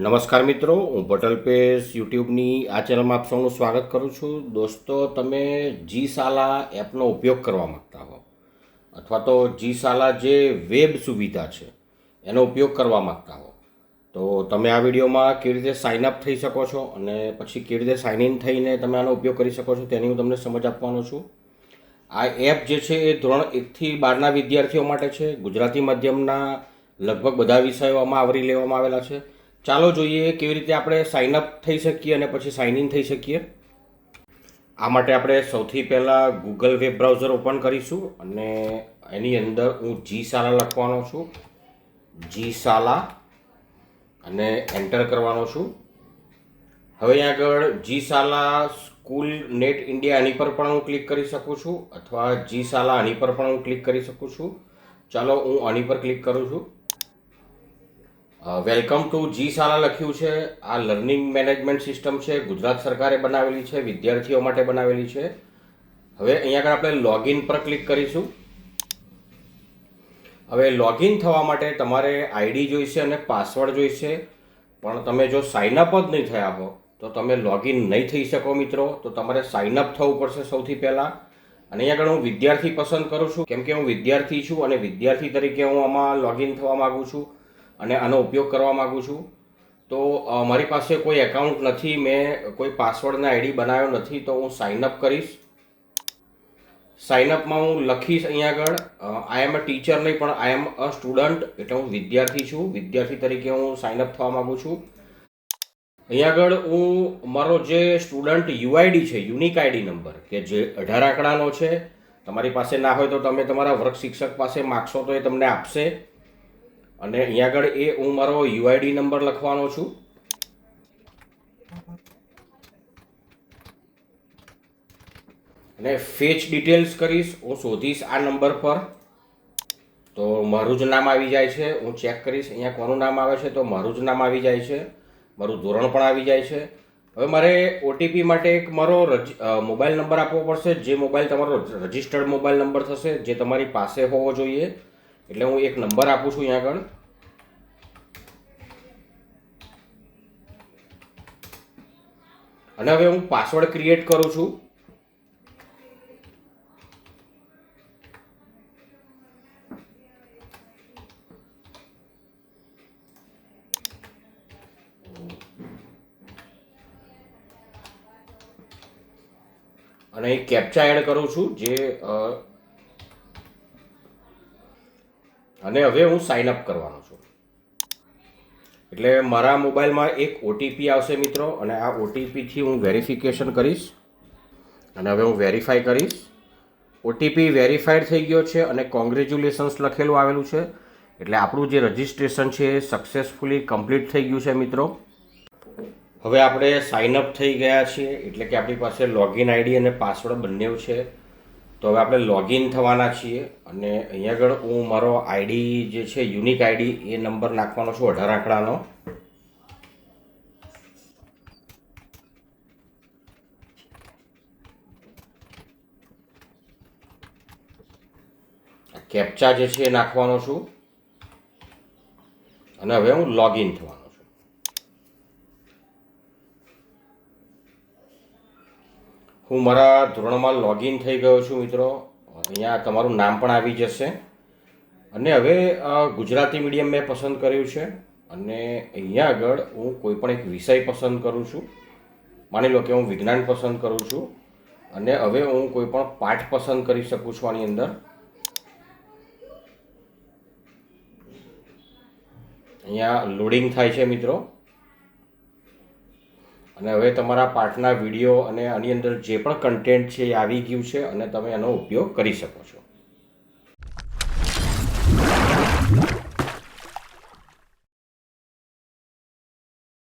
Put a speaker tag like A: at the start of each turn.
A: નમસ્કાર મિત્રો, હું પટેલ પેસ યુટ્યુબની આ ચેનલમાં આપ સૌનું સ્વાગત કરું છું. દોસ્તો, તમે જી સાલા એપનો ઉપયોગ કરવા માગતા હો અથવા તો જી સાલા જે વેબ સુવિધા છે, એનો ઉપયોગ કરવા માગતા હો, તો તમે આ વિડીયોમાં કેવી રીતે સાઇન અપ થઈ શકો છો અને પછી કેવી રીતે સાઇન ઇન થઈને તમે આનો ઉપયોગ કરી શકો છો તેની હું તમને સમજ આપવાનો છું. આ એપ જે છે એ ધોરણ એકથી બારના વિદ્યાર્થીઓ માટે છે. ગુજરાતી માધ્યમના લગભગ બધા વિષયો આમાં આવરી લેવામાં આવેલા છે. ચાલો જોઈએ કેવી રીતે આપણે સાઇન અપ થઈ શકીએ અને પછી સાઇન ઇન થઈ શકીએ. આ માટે આપણે સૌથી પહેલાં ગૂગલ વેબ બ્રાઉઝર ઓપન કરીશું અને એની અંદર હું જી સાલા લખવાનો છું. જી સાલા અને એન્ટર કરવાનો છું. હવે આગળ જી સાલા સ્કૂલ નેટ ઇન્ડિયા આની પર પણ હું ક્લિક કરી શકું છું અથવા જી સાલા આની પર પણ હું ક્લિક કરી શકું છું. ચાલો હું આની પર ક્લિક કરું છું. વેલકમ ટુ જી શાળા લખ્યું છે. આ લર્નિંગ મેનેજમેન્ટ સિસ્ટમ છે. ગુજરાત સરકારે બનાવેલી છે, વિદ્યાર્થીઓ માટે બનાવેલી છે. હવે અહીંયા આગળ આપણે લોગિન પર ક્લિક કરીશું. હવે લોગિન થવા માટે તમારે આઈડી જોઈશે અને પાસવર્ડ જોઈશે. પણ તમે જો સાઇન અપ જ નહીં થયા હો, તો તમે લોગિન નહીં થઈ શકો મિત્રો. તો તમારે સાઇન અપ થવું પડશે સૌથી પહેલાં. અને અહીંયા આગળ હું વિદ્યાર્થી પસંદ કરું છું. કેમ કે હું વિદ્યાર્થી છું અને વિદ્યાર્થી તરીકે હું આમાં લોગિન થવા માગું છું. અને આનો ઉપયોગ કરવા માગું છું. તો મારી પાસે કોઈ એકાઉન્ટ નથી, મેં કોઈ પાસવર્ડને આઈડી બનાવ્યો નથી, તો હું સાઇન અપ કરીશ. સાઇન અપમાં હું લખીશ અહીંયા આગળ આઈ એમ અ ટીચર નહીં, પણ આઈ એમ અ સ્ટુડન્ટ એટલે હું વિદ્યાર્થી છું. વિદ્યાર્થી તરીકે હું સાઇનઅપ થવા માગું છું. અહીંયા આગળ હું, મારો જે સ્ટુડન્ટ યુઆઈડી છે યુનિક આઈડી નંબર કે જે અઢાર આંકડાનો છે, તમારી પાસે ના હોય તો તમે તમારા વર્ગ શિક્ષક પાસે માગશો તો એ તમને આપશે. અને અહીંયા આગળ એ હું મારો યુઆઈડી નંબર લખવાનો છું. અને ફેચ ડિટેલ્સ કરીશ, હું શોધીશ આ નંબર પર. તો મારું જ નામ આવી જાય છે, હું ચેક કરીશ, અહીંયા કોનું નામ આવે છે, તો મારું જ નામ આવી જાય છે. મારું ધોરણ પણ આવી જાય છે. હવે મારે ઓટીપી માટે એક મારો રજ મોબાઈલ નંબર આપવો પડશે, જે મોબાઈલ તમારો રજિસ્ટર્ડ મોબાઈલ નંબર થશે, જે તમારી પાસે હોવો જોઈએ. એટલે હું એક નંબર આપું છું અહીંયા આગળ. અને હવે હું પાસવર્ડ ક્રિએટ કરું છું. અને એ કેપ્ચા એડ કરું છું જે અ, અને હવે હું સાઇન અપ કરવાનો છું. એટલે મારા મોબાઈલમાં એક ઓટીપી આવશે મિત્રો, અને આ ઓટીપીથી હું વેરિફિકેશન કરીશ, અને હવે હું વેરીફાઈ કરીશ. ઓટીપી વેરીફાઈડ થઈ ગયો છે અને કોંગ્રેચ્યુલેશન્સ લખેલું આવેલું છે. એટલે આપણું જે રજિસ્ટ્રેશન છે એ સક્સેસફુલી કમ્પ્લીટ થઈ ગયું છે મિત્રો. હવે આપણે સાઇન અપ થઈ ગયા છીએ, એટલે કે આપણી પાસે લોગિન આઈડી અને પાસવર્ડ બંને છે. તો હવે આપણે લોગિન થવાના છીએ અને અહીંયા આગળ હું મારો આઈડી જે છે યુનિક આઈડી એ નંબર નાખવાનો છું, અઢાર આંકડાનો. કેપ્ચા જે છે, એ નાખવાનો છું. અને હવે હું લોગિન થવાનો છું હું મારા ધોરણમાં લોગિન થઈ ગયો છું મિત્રો. અહીંયા તમારું નામ પણ આવી જશે. અને હવે ગુજરાતી મીડિયમ મેં પસંદ કર્યું છે. અને અહીંયા આગળ હું કોઈ પણ એક વિષય પસંદ કરું છું. માની લો કે હું વિજ્ઞાન પસંદ કરું છું. અને હવે હું કોઈ પણ પાઠ પસંદ કરી શકું છું આની અંદર. અહીંયા લોડિંગ થાય છે મિત્રો. અને હવે તમારા પાઠના વીડિયો અને આની અંદર જે પણ કન્ટેન્ટ છે એ આવી ગયું છે અને તમે એનો ઉપયોગ કરી શકો છો.